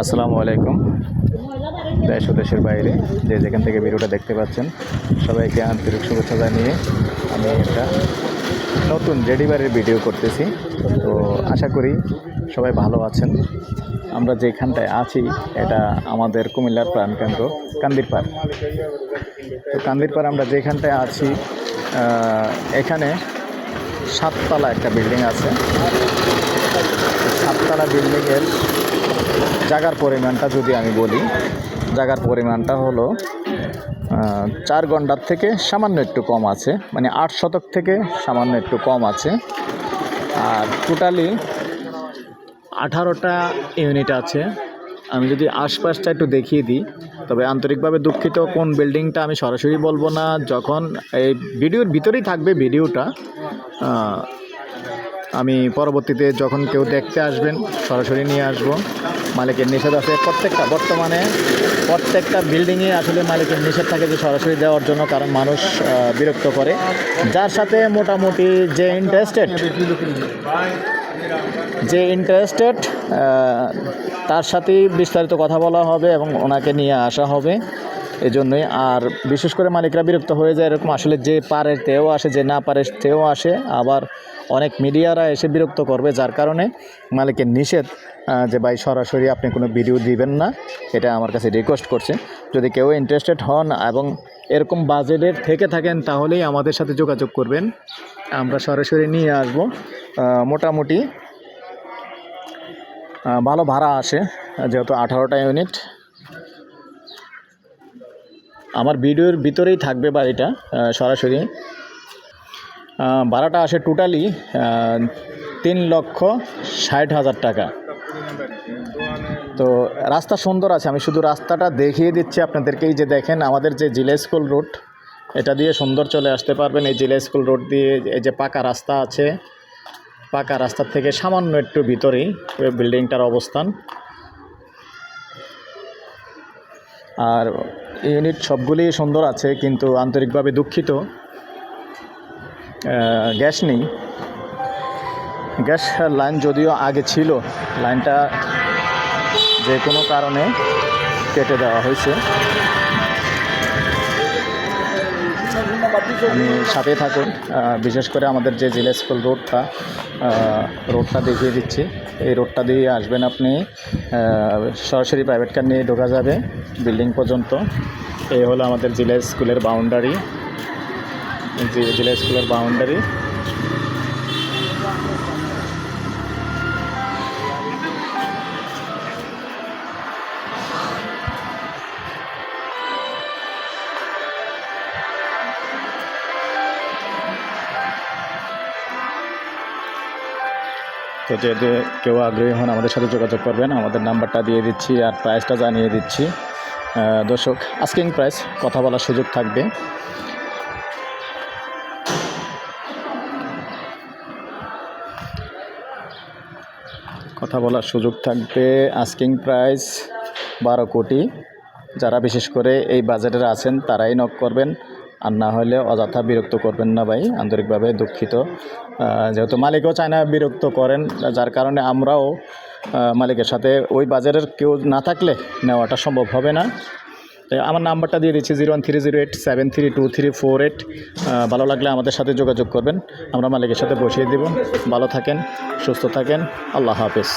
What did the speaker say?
আসসালামু আলাইকুম। দেশ ও দেশের বাইরে যে যেখান থেকে ভিডিওটা দেখতে পাচ্ছেন, সবাইকে আন্তরিক শুভেচ্ছা জানিয়ে আমি একটা নতুন রেডি বারের ভিডিও করতেছি। তো আশা করি সবাই ভালো আছেন। আমরা যেখানটায় আছি, এটা আমাদের কুমিল্লার প্রাণকেন্দ্র কান্দিরপাড় তো কান্দিরপাড় আমরা যেখানটায় আছি এখানে সাততলা একটা বিল্ডিং আছে। সাততলা বিল্ডিংয়ের জায়গার পরিমাণটা যদি আমি বলি, জায়গার পরিমাণটা হলো চার ঘণ্টার থেকে সামান্য একটু কম আছে মানে আট শতক থেকে সামান্য একটু কম আছে। আর টোটালি আঠারোটা ইউনিট আছে। আমি যদি আশপাশটা একটু দেখিয়ে দিই, তবে আন্তরিকভাবে দুঃখিত কোন বিল্ডিংটা আমি সরাসরি বলব না। যখন এই ভিডিওর ভিতরেই থাকবে ভিডিওটা আমি পরবর্তীতে যখন কেউ দেখতে আসবেন, সরাসরি নিয়ে আসব। মালিকের নিষেধ আছে। প্রত্যেকটা বর্তমানে প্রত্যেকটা বিল্ডিংয়ে আসলে মালিকের নিষেধ থাকে যে সরাসরি দেওয়ার জন্য কারণ মানুষ বিরক্ত করে। যার সাথে মোটামুটি যে ইন্টারেস্টেড যে ইন্টারেস্টেড তার সাথেই বিস্তারিত কথা বলা হবে এবং ওনাকে নিয়ে আসা হবে। এজন্যই। আর বিশেষ করে মালিকরা বিরক্ত হয়ে যায় এরকম আসলে যে পারে তেও আসে, যে না পারে তেও আসে। আবার অনেক মিডিয়ারা এসে বিরক্ত করবে, যার কারণে মালিকের নিষেধ যে ভাই সরাসরি আপনি কোনো ভিডিও দিবেন না, এটা আমার কাছে রিকোয়েস্ট করছে। যদি কেউ ইন্টারেস্টেড হন এবং এরকম বাজেটের থেকে থাকেন, তাহলেই আমাদের সাথে যোগাযোগ করবেন। আমরা সরাসরি নিয়ে আসব। মোটামুটি ভালো ভাড়া আসে, যেহেতু আঠারোটা ইউনিট। আমার ভিডিওর ভিতরেই থাকবে বাড়িটা সরাসরি। ভাড়াটা আসে টোটালি তিন লক্ষ ষাট হাজার টাকা। তো রাস্তা সুন্দর আছে, আমি শুধু রাস্তাটা দেখিয়ে দিচ্ছি আপনাদেরকে। এই যে দেখেন, আমাদের যে জিলা স্কুল রোড এটা দিয়ে সুন্দর চলে আসতে পারবেন। এই জিলা স্কুল রোড দিয়ে এই যে পাকা রাস্তা আছে, পাকা রাস্তার থেকে সামান্য একটু ভিতরেই বিল্ডিংটার অবস্থান। আর ইউনিট সবগুলি সুন্দর আছে, কিন্তু আন্তরিকভাবে দুঃখিত। গ্যাস নেই। গ্যাস লাইন যদিও আগে ছিল, লাইনটা যে কোনো কারণে কেটে দেওয়া হয়েছে। সাথে থাকুন বিশেষ করে আমাদের যে জেলা স্কুল রোডটা রোডটা দেখিয়ে দিচ্ছি। এই রোডটা দিয়ে আসবেন আপনি সরাসরি প্রাইভেট কার নিয়ে ঢোকা যাবে বিল্ডিং পর্যন্ত। এই হলো আমাদের জেলা স্কুলের বাউন্ডারি জেলা স্কুলের বাউন্ডারি তো যদি কেউ আগ্রহী হন আমাদের সাথে যোগাযোগ করবেন, আমাদের নাম্বারটা দিয়ে দিচ্ছি আর প্রাইসটা জানিয়ে দিচ্ছি। দর্শক আস্কিং প্রাইস কথা বলার সুযোগ থাকবে। কথা বলার সুযোগ থাকবে আস্কিং প্রাইস বারো কোটি। যারা বিশেষ করে এই বাজেটের আছেন, তারাই নক করবেন। আর না হলে অযথা বিরক্ত করবেন না ভাই, আন্তরিকভাবে দুঃখিত। যেহেতু মালিকও চায় না বিরক্ত করেন, যার কারণে আমরাও মালিকের সাথে ওই বাজারের কেউ না থাকলে নেওয়াটা সম্ভব হবে না। আমার নাম্বারটা দিয়ে দিচ্ছি zero one three zero eight, seven three two three four eight. ভালো লাগলে আমাদের সাথে যোগাযোগ করবেন, আমরা মালিকের সাথে বসিয়ে দেব। ভালো থাকেন, সুস্থ থাকেন, আল্লাহ হাফেজ।